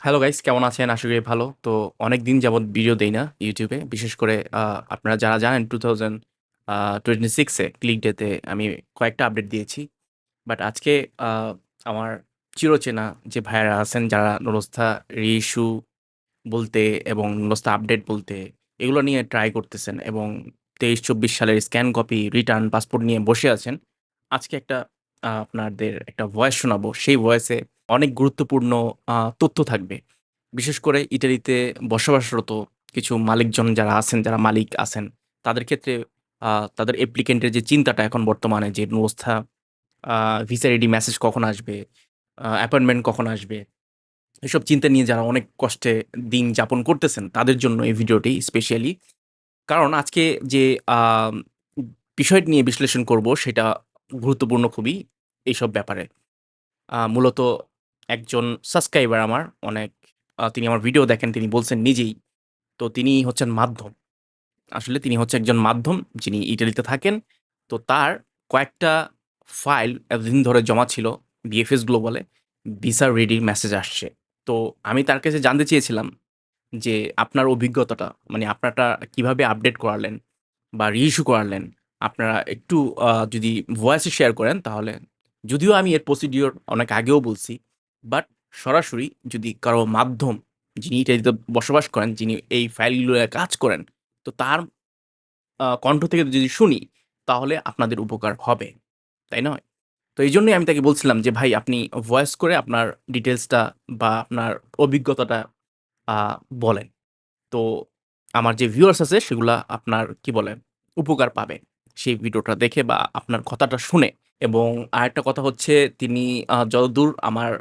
Hello guys কেমন আছেন? আশা করি ভালো। তো অনেক দিন যাবৎ ভিডিও দেই না ইউটিউবে। বিশেষ করে আপনারা যারা জানেন টু থাউজেন্ড টোয়েন্টি সিক্সে ক্লিক ডেতে আমি কয়েকটা আপডেট দিয়েছি। বাট আজকে আমার চিরচেনা যে ভাইয়ারা আছেন যারা নুরস্থা রিইস্যু বলতে এবং নুরস্থা আপডেট বলতে এগুলো নিয়ে ট্রাই করতেছেন এবং ২৩-২৪ সালের স্ক্যান কপি, রিটার্ন, পাসপোর্ট নিয়ে বসে আছেন। আজকে একটা আপনাদের একটা ভয়েস শোনাবো। সেই ভয়েসে অনেক গুরুত্বপূর্ণ তথ্য থাকবে। বিশেষ করে ইটালিতে বসবাসরত কিছু মালিকজন যারা আছেন, যারা মালিক আছেন, তাদের ক্ষেত্রে তাদের অ্যাপ্লিক্যান্টের যে চিন্তাটা এখন বর্তমানে যে নুরস্থা আ ভিসা রেডি মেসেজ কখন আসবে, অ্যাপয়েন্টমেন্ট কখন আসবে, এসব চিন্তা নিয়ে যারা অনেক কষ্টে দিন যাপন করতেছেন, তাদের জন্য এই ভিডিওটি স্পেশালি। কারণ আজকে যে বিষয়টি নিয়ে বিশ্লেষণ করব সেটা গুরুত্বপূর্ণ খুবই এইসব ব্যাপারে। মূলত একজন সাবস্ক্রাইবার আমার অনেক তিনি আমার ভিডিও দেখেন, তিনি বলছেন নিজেই। তো তিনি হচ্ছেন মাধ্যম। আসলে তিনি হচ্ছে একজন মাধ্যম যিনি ইটালিতে থাকেন। তো তার কয়েকটা ফাইল এতদিন ধরে জমা ছিল বিএফএস গ্লোবালে। ভিসা রেডির মেসেজ আসছে। তো আমি তার কাছে জানতে চেয়েছিলাম যে আপনার অভিজ্ঞতাটা মানে আপনারটা কীভাবে আপডেট করালেন বা রিইস্যু করালেন? আপনারা একটু যদি ভয়েসে শেয়ার করেন তাহলে যদিও আমি এর প্রসিডিওর অনেক আগেও বলছি। বাট সরাসরি যদি কারও মাধ্যম যিনি ইটালিতে বসবাস করেন, যিনি এই ফাইলগুলোয় কাজ করেন, তো তার কণ্ঠ থেকে যদি শুনি তাহলে আপনাদের উপকার হবে। তাই নয়? তো এই জন্যই আমি তাকে বলছিলাম যে, "ভাই আপনি ভয়েস করে আপনার ডিটেলসটা বা আপনার অভিজ্ঞতাটা বলেন।" তো আমার যে ভিউয়ার্স আছে সেগুলা আপনার কি বলে উপকার পাবে। সেই ভিডিওটা দেখে বা আপনার কথাটা শুনে এবং আরেকটা কথা হচ্ছে তিনি যতদূর আমার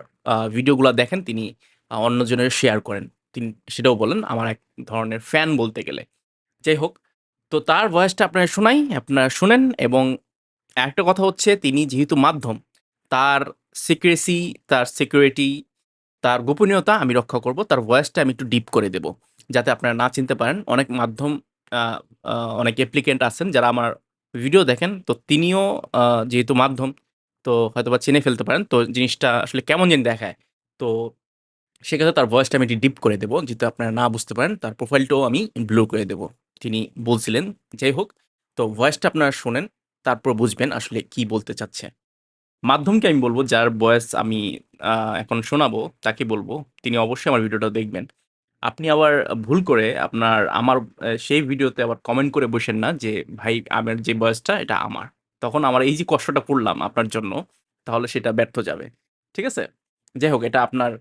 ভিডিওগুলা দেখেন তিনি অন্যজনের শেয়ার করেন। তিনি সেটাও বলেন আমার এক ধরনের ফ্যান বলতে গেলে। যাই হোক, তো তার ভয়েসটা আপনারা শোনাই, আপনারা শুনেন এবং আরেকটা কথা হচ্ছে তিনি যেহেতু মাধ্যম, তার সিক্রেসি, তার সিকিউরিটি, তার গোপনীয়তা আমি রক্ষা করব। তার ভয়েসটা আমি একটু ডিপ করে দেব। যাতে আপনারা না চিনতে পারেন। অনেক মাধ্যম অনেক অ্যাপ্লিকেন্ট আছেন যারা আমার ভিডিও দেখেন। তো তিনিও যেহেতু মাধ্যম তো হয়তো বা চিনে ফেলতে পারেন। তো জিনিসটা আসলে কেমন জানি দেখায়। তো সেক্ষেত্রে তার ভয়েসটা আমি একটু ডিপ করে দেবো যাতে আপনারা না বুঝতে পারেন। তার প্রোফাইলটাও আমি ব্লু করে দেবো তিনি বলছিলেন। যাই হোক, তো ভয়েসটা আপনারা শোনেন। তারপর বুঝবেন আসলে কি বলতে চাচ্ছে। মাধ্যমকে আমি বলব যার ভয়েস আমি এখন শোনাবো তাকে বলব তিনি অবশ্যই আমার ভিডিওটা দেখবেন। আপনি আবার ভুল করে আপনার আমার সেই ভিডিওতে আবার কমেন্ট করে বসেন না যে, "ভাই আমার যে ভয়েসটা এটা আমার।" তখন আমার এই যে কষ্টটা করলাম আপনার জন্য তাহলে সেটা ব্যর্থ যাবে। ঠিক আছে? যাই হোক এটা আপনার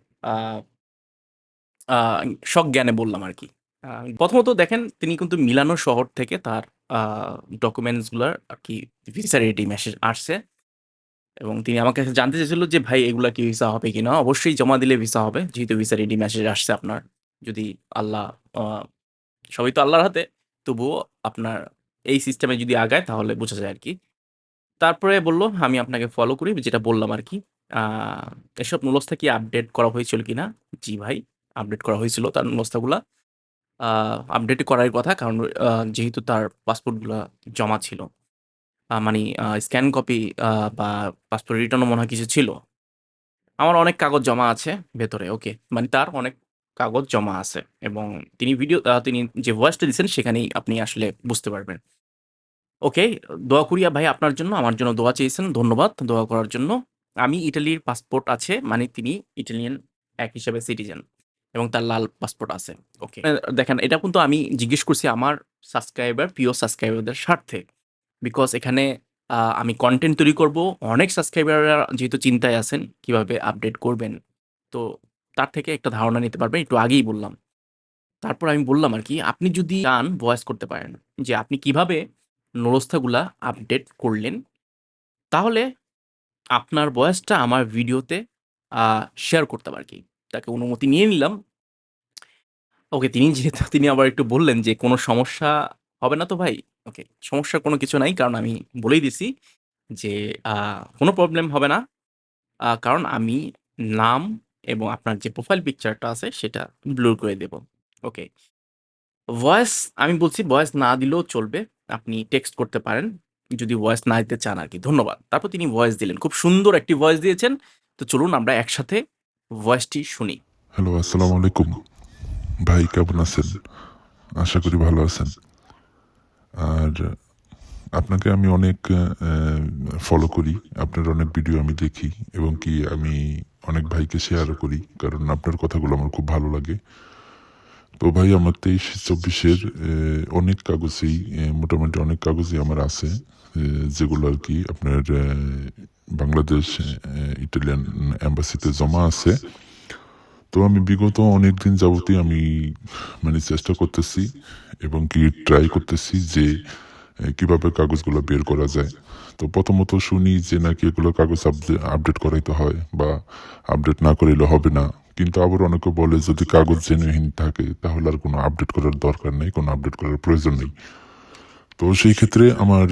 আ সজ্ঞানে বললাম আরকি। আ প্রথমত দেখেন তিনি কিন্তু মিলানো শহর থেকে তার আ ডকুমেন্টসগুলার আরকি ভিসা রেডি মেসেজ আসছে। এবং তিনি আমার কাছে জানতে চেয়েছিল যে, "ভাই এগুলা কি ভিসা হবে কিনা?" অবশ্যই জমা দিলে ভিসা হবে। যেহেতু ভিসা রেডি মেসেজ আসছে আপনার। যদি আল্লাহ সবই তো আল্লাহর হাতে। তবুও আপনার এই সিস্টেমে যদি আগায় তাহলে বোঝা যায় আরকি। তারপরে বলল, "আমি আপনাকে ফলো করি।" যেটা বললাম আর কি এসব নুলস্থা কি আপডেট করা হয়েছিল কি না জি ভাই, আপডেট করা হয়েছিল তার নুলস্থাগুলা। আপডেট করার কথা কারণ যেহেতু তার পাসপোর্টগুলা জমা ছিল। মানে স্ক্যান কপি বা পাসপোর্ট রিটার্ন ও মনে হয় কিছু ছিল। আমার অনেক কাগজ জমা আছে ভেতরে। ওকে। মানে তার অনেক কাগজ জমা আছে এবং তিনি ভিডিও তিনি যে ভয়েসটা দিছেন সেখানেই আপনি আসলে বুঝতে পারবেন। ওকে, দোয়া করিয়া ভাই আপনার জন্য। আমার জন্য দোয়া চেয়েছেন। ধন্যবাদ দোয়া করার জন্য। আমি ইটালির পাসপোর্ট আছে। মানে তিনি ইটালিয়ান এক হিসেবে সিটিজেন এবং তার লাল পাসপোর্ট আছে। ওকে। দেখেন এটা কিন্তু আমি জিজ্ঞেস করছি আমার সাবস্ক্রাইবার, প্রিয় সাবস্ক্রাইবারদের স্বার্থে। বিকজ এখানে আমি কন্টেন্ট তৈরি করব। অনেক সাবস্ক্রাইবাররা যেহেতু চিন্তায় আছেন কীভাবে আপডেট করবেন। তো তার থেকে একটা ধারণা নিতে পারবেন। একটু আগেই বললাম। তারপর আমি বললাম আর কি আপনি যদি চান ভয়েস করতে পারেন। যে আপনি কীভাবে নুরস্থাগুলা আপডেট করলেন। তাহলে আপনার ভয়েসটা আমার ভিডিওতে শেয়ার করতাম আরকি। তাকে অনুমতি নিয়ে নিলাম। ওকে, তিনি যেহেতু তিনি আবার একটু বললেন যে, কোনো সমস্যা হবে না তো ভাই?" ওকে, সমস্যার কোনো কিছু নাই। কারণ আমি বলেই দিছি যে, কোনো প্রবলেম হবে না। কারণ আমি নাম এবং আপনার যে প্রোফাইল পিকচারটা আছে সেটা ব্লুর করে দেব। ওকে। ভয়েস আমি বলছি ভয়েস না দিলেও চলবে। আপনি টেক্সট করতে পারেন। যদি ভয়েস না দিতে চান আর কি ধন্যবাদ। তারপর তিনি ভয়েস দিলেন। খুব সুন্দর একটি ভয়েস দিয়েছেন। তো চলুন আমরা একসাথে ভয়েসটি শুনি। হ্যালো আসসালামু আলাইকুম ভাই, কেমন আছেন আশা করি ভালো আছেন আর আপনাকে আমি অনেক ফলো করি আপনার অনেক ভিডিও আমি দেখি এবং কি আমি অনেক ভাইকে শেয়ারও করি কারণ আপনার কথাগুলো আমার খুব ভালো লাগে তো ভাই, আমার তেইশ চব্বিশের অনেক কাগজেই মোটামুটি অনেক কাগজই আমার আছে যেগুলো আর কি আপনার বাংলাদেশ ইটালিয়ান অ্যাম্বাসিতে জমা আছে। তো আমি বিগত অনেক দিন যাবতই আমি মানে চেষ্টা করতেছি এবং কি ট্রাই করতেছি যে কীভাবে কাগজগুলো বের করা যায়। তো প্রথমত শুনি যে নাকি এগুলো কাগজ আপডেট করাইতে হয় বা আপডেট না করাইলে হবে না। কিন্তু আবার অনেকে বলে, যদি কাগজ জেনুইন থাকে, তাহলে আর কোনো আপডেট করার দরকার নেই, কোনো আপডেট করার প্রয়োজন নেই। তো সেই ক্ষেত্রে আমার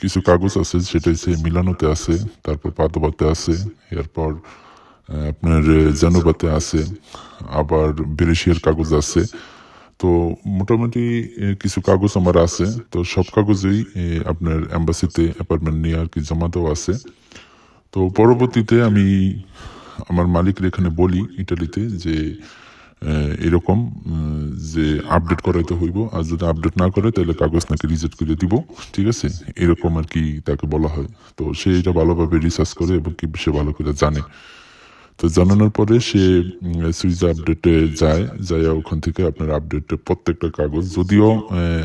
কিছু কাগজ আছে সেটা হচ্ছে মিলানোতে আছে, তারপর পাতবাতে আছে, এরপর আপনার জানুবাতে আছে, আবার বেরেশিয়ার কাগজ আছে। তো মোটামুটি কিছু কাগজ আমার আছে। তো সব কাগজেই আপনার অ্যাম্বাসিতে অ্যাপার্টমেন্ট নিয়ে আর কি জমা দেওয়া আছে। তো পরবর্তীতে আমি আমার মালিকের এখানে বলি ইটালিতে যে এরকম যে আপডেট করাইতে হইব। আর যদি আপডেট না করে, তাহলে কাগজ নাকি রিজেক্ট করে দিব। ঠিক আছে? এরকম আর কি তাকে বলা হয়। তো সে এটা ভালোভাবে রিসার্চ করে এবং কি সে ভালো করে জানে। তো জানানোর পরে সে সুইচ আপডেটে যায় যায় ওখান থেকে আপনার আপডেট প্রত্যেকটা কাগজ। যদিও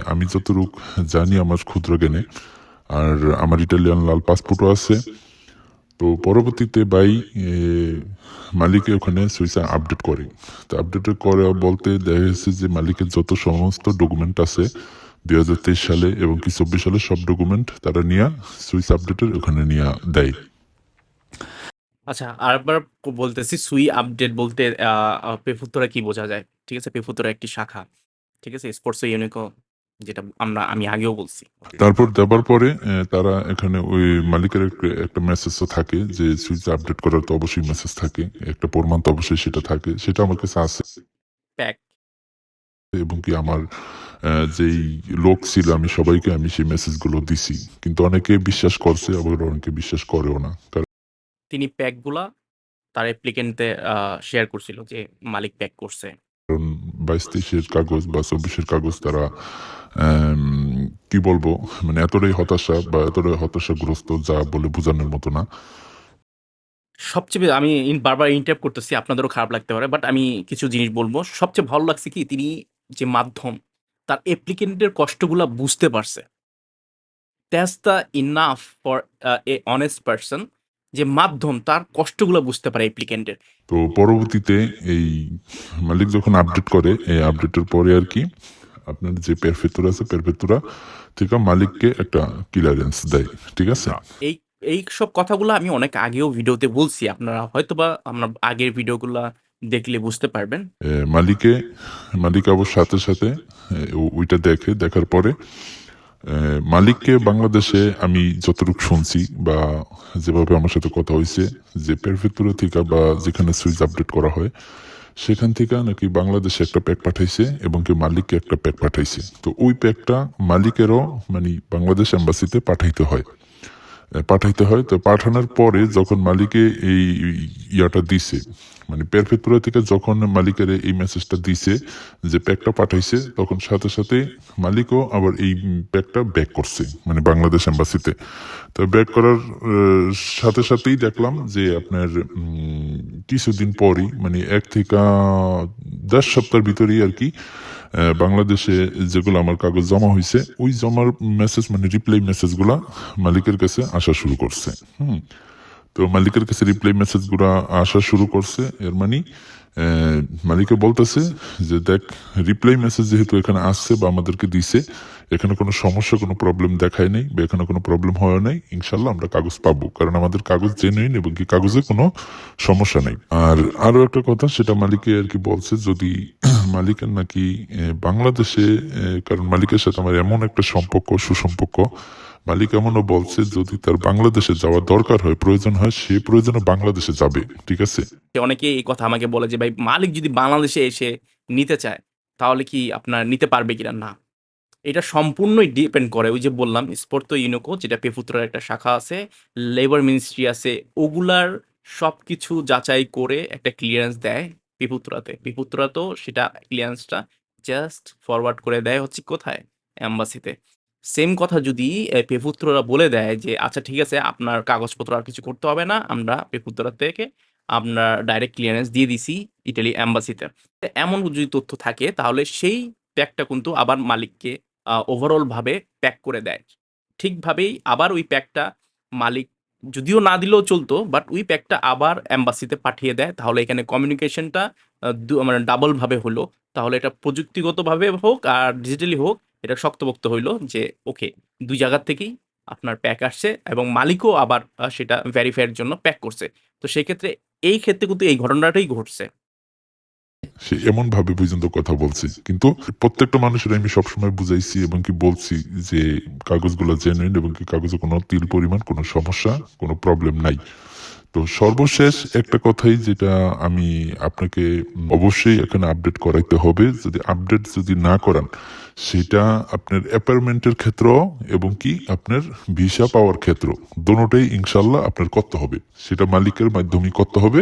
আমি যতটুক জানি, আমার ক্ষুদ্র জ্ঞানে। আর আমার ইটালিয়ান লাল পাসপোর্টও আছে। তো পরবর্তীতে বাই এ, মালিকে ওখানে সুইচা আপডেট করে। তো আপডেট করে বলতে দেখা গেছে যে মালিকের যত সমস্ত ডকুমেন্ট আছে দুই হাজার তেইশ সালে এবং কি চব্বিশ সালে সব ডকুমেন্ট তারা নিয়ে সুইচ আপডেটের ওখানে নিয়ে দেয়। আচ্ছা আরেকবার বলতেছি সুই আপডেট বলতে আহ, পেফুত্তরা কি বোঝা যায়? ঠিক আছে পেফুত্তরা একটি শাখা। ঠিক আছে স্পোর্টস ইউনিকো যেটা আমরা আমি আগেও বলছি। তারপর দেওয়ার পরে তারা এখানে ওই মালিকের একটা- একটা মেসেজও থাকে যে সুইচ আপডেট করার তো অবশ্যই মেসেজ থাকে। একটা প্রমাণ তো অবশ্যই সেটা থাকে। সেটা আমার কাছে আছে। প্যাক এবং কি আমার যেই লোক ছিল আমি সবাইকে আমি সেই মেসেজগুলো দিছি। কিন্তু অনেকে বিশ্বাস করছে আবার অনেকে বিশ্বাস করেও না। কারণ তিনি প্যাকগুলা তার অ্যাপ্লিকেন্টে শেয়ার করছিল যে মালিক প্যাক করছে। কারণ বাইশ তেইশের কাগজ বা চব্বিশের কাগজ তারা কি বলব? মানে এতটাই হতাশা বা এতটাই হতাশাগ্রস্ত যা বলে বোঝানোর মতো না। সবচেয়ে আমি বারবার ইন্টারপ্ট করতেছি আপনাদেরও খারাপ লাগতে পারে বাট আমি কিছু জিনিস বলব। সবচেয়ে ভালো লাগছে কি তিনি যে মাধ্যম তার অ্যাপ্লিকেন্টের কষ্টগুলা বুঝতে পারছে। That's the enough for a honest person যে মাধ্যম তার কষ্টগুলো বুঝতে পারে অ্যাপ্লিকেন্টের তো পরবর্তীতে এই মালিক যখন আপডেট করে এই আপডেটের পরে আর কি আপনার যে পেরফেতুরা আছে পেরফেতুরা থেকে মালিককে একটা ক্লিয়ারেন্স দেয় ঠিক আছে? এই এই সব কথাগুলো আমি অনেক আগেও ভিডিওতে বলছি আপনারা হয়তোবা আপনার আগের ভিডিওগুলো দেখলে বুঝতে পারবেন। মালিকে মালিক আবার সাথে সাথে ওইটা দেখে দেখার পরে মালিককে বাংলাদেশে আমি যতটুকু শুনছি বা যেভাবে আমার সাথে কথা হয়েছে যে পেরফেতুরা থেকে বা যেখানে সুইচ আপডেট করা হয় সেখান থেকে নাকি বাংলাদেশে একটা প্যাক পাঠাইছে এবং কি মালিককে একটা প্যাক পাঠাইছে। তো ওই প্যাকটা মালিকেরও মানে বাংলাদেশ এম্বাসিতে পাঠাইতে হয়। পাঠাইতে হয়। তো পাঠানোর পরে যখন মালিকে এই ইয়াটা দিছে মানে পেরফেতুরা থেকে যখন মালিকের এই মেসেজটা দিছে যে প্যাকটা পাঠাইছে, তখন সাথে সাথে মালিকও আবার এই প্যাকটা ব্যাক করছে মানে বাংলাদেশ এম্বাসিতে তো ব্যাক করার সাথে সাথেই দেখলাম যে আপনার কিছুদিন পরই মানে এক থেকে দশ সপ্তাহের ভিতরেই আর কি বাংলাদেশে যেগুলো আমার কাগজ জমা হয়েছে ওই জমার মেসেজ মানে রিপ্লাই মেসেজগুলো মালিকের কাছে আসা শুরু করছে। হুম। তো মালিকের কাছে রিপ্লাই মেসেজগুলো আসা শুরু করছে, এর মানে মালিকে বলতেছে যে, দেখ রিপ্লাই মেসেজ যেহেতু এখানে আসছে বা আমাদেরকে দিছে, এখানে কোনো সমস্যা, কোনো প্রবলেম দেখায় নেই বা এখানে কোনো প্রবলেম হয় নাই, ইনশাল্লাহ আমরা কাগজ পাবো। কারণ আমাদের কাগজ জেনুইন এবং কি কাগজে কোনো সমস্যা নেই। আর আরও একটা কথা, সেটা মালিকে আর কি বলছে, যদি মালিকের নাকি বাংলাদেশে কারণ মালিকের সাথে আমার এমন একটা সম্পর্ক, সুসম্পর্ক মালিক এমনও বলছে, যদি তার বাংলাদেশে যাওয়ার দরকার হয়, প্রয়োজন হয়, সে প্রয়োজনে বাংলাদেশে যাবে, ঠিক আছে অনেকে এই কথা আমাকে বলে যে, ভাই, মালিক যদি বাংলাদেশে এসে নিতে চায়, তাহলে কি আপনার নিতে পারবে কিনা না এটা সম্পূর্ণই ডিপেন্ড করে, ওই যে বললাম স্পোর্ট ইউনোকো যেটা পেফুত্রার একটা শাখা আছে লেবার মিনিস্ট্রি আছে, ওগুলার সব কিছু যাচাই করে একটা ক্লিয়ারেন্স দেয় পিপুত্রাতে। পিপুত্রা তো সেটা ক্লিয়ারেন্সটা জাস্ট ফরওয়ার্ড করে দেয় হচ্ছে কোথায়? এম্বাসিতে। সেম কথা যদি পেপুত্ররা বলে দেয় যে, "আচ্ছা ঠিক আছে আপনার কাগজপত্র আর কিছু করতে হবে না। আমরা পেপুত্রা থেকে আমরা ডাইরেক্ট ক্লিয়ারেন্স দিয়ে দিছি ইটালি এম্বাসিতে।" এমন যদি তথ্য থাকে তাহলে সেই প্যাকটা কিন্তু আবার মালিককে আ ওভারঅল ভাবে প্যাক করে দেয়। ঠিকভাবেই আবার ওই প্যাকটা মালিক যদিও না দিলেও চলতো, বাট ওই প্যাকটা আবার এম্বাসিতে পাঠিয়ে দেয়। তাহলে এখানে কমিউনিকেশনটা মানে ডাবল ভাবে হলো। তাহলে এটা প্রযুক্তিগতভাবে হোক আর ডিজিটালি হোক এটা শক্তপোক্ত হইল যে ওকে দুই জায়গার থেকেই আপনার প্যাক আসছে এবং মালিকও আবার সেটা ভেরিফাই এর জন্য প্যাক করছে। তো সেক্ষেত্রে এই ক্ষেত্রে কিন্তু এই ঘটনাটাই ঘটছে। সে এমনভাবে পর্যন্ত কথা বলছে। কিন্তু প্রত্যেকটা মানুষের আমি সবসময় বুঝাইছি এবং কি বলছি যে কাগজগুলো জেনুইন এবং কি কাগজে কোনো তিল পরিমাণ কোনো সমস্যা, কোনো প্রবলেম নাই। তো সর্বশেষ একটা কথাই যেটা আমি আপনাকে অবশ্যই এখানে আপডেট করাইতে হবে। যদি আপডেট যদি না করান, সেটা আপনার অ্যাপয়েন্টমেন্টের ক্ষেত্র এবং কি আপনার ভিসা পাওয়ার ক্ষেত্র দোনোটাই ইনশাল্লাহ আপনার করতে হবে। সেটা মালিকের মাধ্যমে করতে হবে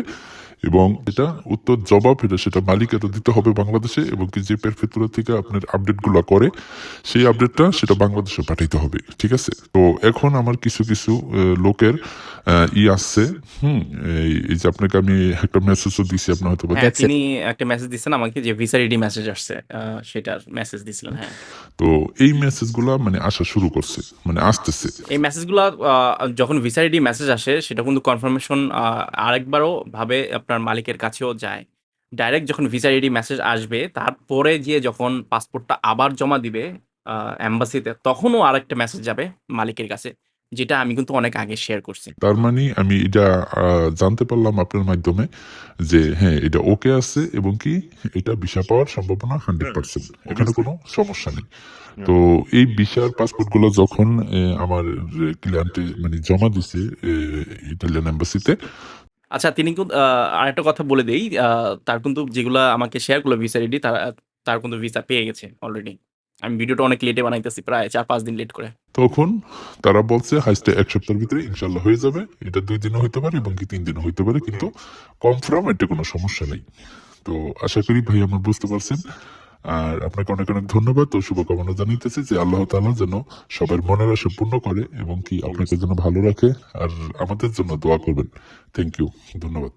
এবং এটা উত্তর জবাব এটা সেটা মালিকেরও দিতে হবে বাংলাদেশে এবং কি যে প্রেফেক্টুরা থেকে আপনার আপডেটগুলা করে সেই আপডেটটা সেটা বাংলাদেশে পাঠাইতে হবে। ঠিক আছে? তো এখন আমার কিছু, কিছু লোকের ই আসছে, হুম? এই যে আপনাকে আমি একটা মেসেজও দিছি আপনি হয়তোবা হ্যাঁ, দেখছেন। তিনি একটা মেসেজ দিছেন আমাকে যে ভিসা রেডি মেসেজ আসছে। সেটার মেসেজ দিছিলেন, হ্যাঁ। তো এই মেসেজগুলা মানে আসা শুরু করছে। মানে আসতেছে। এই মেসেজগুলা যখন ভিসা রেডি মেসেজ আসে সেটা কিন্তু কনফার্মেশন আরেকবারও ভাবে আপনার মালিকের কাছেও যায়। ডাইরেক্ট যখন ভিসা রেডি মেসেজ আসবে তারপরে যেয়ে যখন পাসপোর্টটা আবার জমা দিবে আ এম্বাসিতে তখনও আরেকটা মেসেজ যাবে মালিকের কাছে। যেটা আমি কিন্তু অনেক আগে শেয়ার করছি। তার মানে আমি এটা জানতে পারলাম আপনার মাধ্যমে যে হ্যাঁ, এটা ওকে আছে এবং কি এটা ভিসা পাওয়ার সম্ভাবনা 100% এখানে কোনো সমস্যা নেই। তো এই ভিসার পাসপোর্টগুলো যখন আমার ক্লায়েন্টে মানে জমা দিছে এ ইতালিয়ান এম্বাসিতে আচ্ছা তিনি কিন্তু আরেকটা কথা বলে দেই। তার কিন্তু যেগুলা আমাকে শেয়ার করল ভিসা রেডি তারা, তার কিন্তু ভিসা পেয়ে গেছে অলরেডি। আমি ভিডিওটা অনেক লেটে বানাইতেছি, প্রায় ৪-৫ দিন লেট করে। তখন তারা বলছে, হাইস্টে এক সপ্তাহের ভিতরে ইনশাল্লাহ হয়ে যাবে। এটা ২ দিনও হইতে পারে এবং কি তিন দিনও হইতে পারে। কিন্তু কনফার্ম এটা কোনো সমস্যা নেই। তো আশা করি ভাই আমার বুঝতে পারছেন। আর আপনাকে অনেক, অনেক ধন্যবাদ ও শুভকামনা জানাইতেছি যে আল্লাহ তাআলা যেন সবার মনের আশা পূর্ণ করে এবং কি আপনাকে যেন ভালো রাখে আর আমাদের জন্য দোয়া করবেন। Thank you. ধন্যবাদ।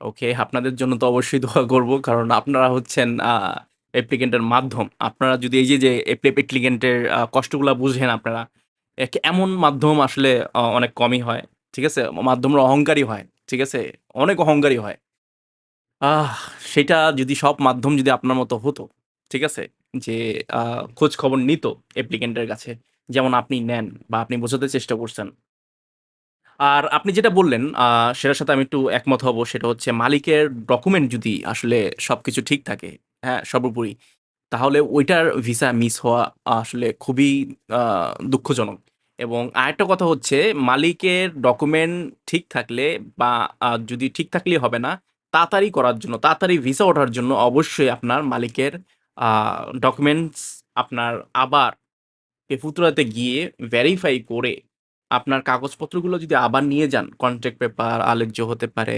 ওকে, আপনাদের জন্য তো অবশ্যই দোয়া করব। কারণ আপনারা হচ্ছেন আ অ্যাপ্লিক্যান্টের মাধ্যম। আপনারা যদি এই যে, যে অ্যাপ্লি অ্যাপ্লিক্যান্টের আ কষ্টগুলা বুঝেন আপনারা, এমন মাধ্যম আসলে অনেক কমই হয়। ঠিক আছে? মাধ্যমরা অহংকারী হয়। ঠিক আছে? অনেক অহংকারী হয়। আহ! সেটা যদি সব মাধ্যম যদি আপনার মতো হতো, ঠিক আছে? যে খোঁজ খবর নিত অ্যাপ্লিক্যান্টের কাছে। যেমন আপনি নেন বা আপনি বোঝাতে চেষ্টা করছেন। আর আপনি যেটা বললেন সেটার সাথে আমি একটু একমত হব। সেটা হচ্ছে মালিকের ডকুমেন্ট যদি আসলে সবকিছু ঠিক থাকে, হ্যাঁ? সর্বোপরি। তাহলে ওইটার ভিসা মিস হওয়া আসলে খুবই দুঃখজনক। এবং আরেকটা কথা হচ্ছে মালিকের ডকুমেন্ট ঠিক থাকলে বা যদি ঠিক থাকলেই হবে না, তাড়াতাড়ি করার জন্য, তাড়াতাড়ি ভিসা ওঠার জন্য অবশ্যই আপনার মালিকের ডকুমেন্টস আপনার আবার পেপুত্রাতে গিয়ে ভেরিফাই করে আপনার কাগজপত্রগুলো যদি আবার নিয়ে যান, কন্ট্রাক্ট পেপার, আলেজ্য হতে পারে।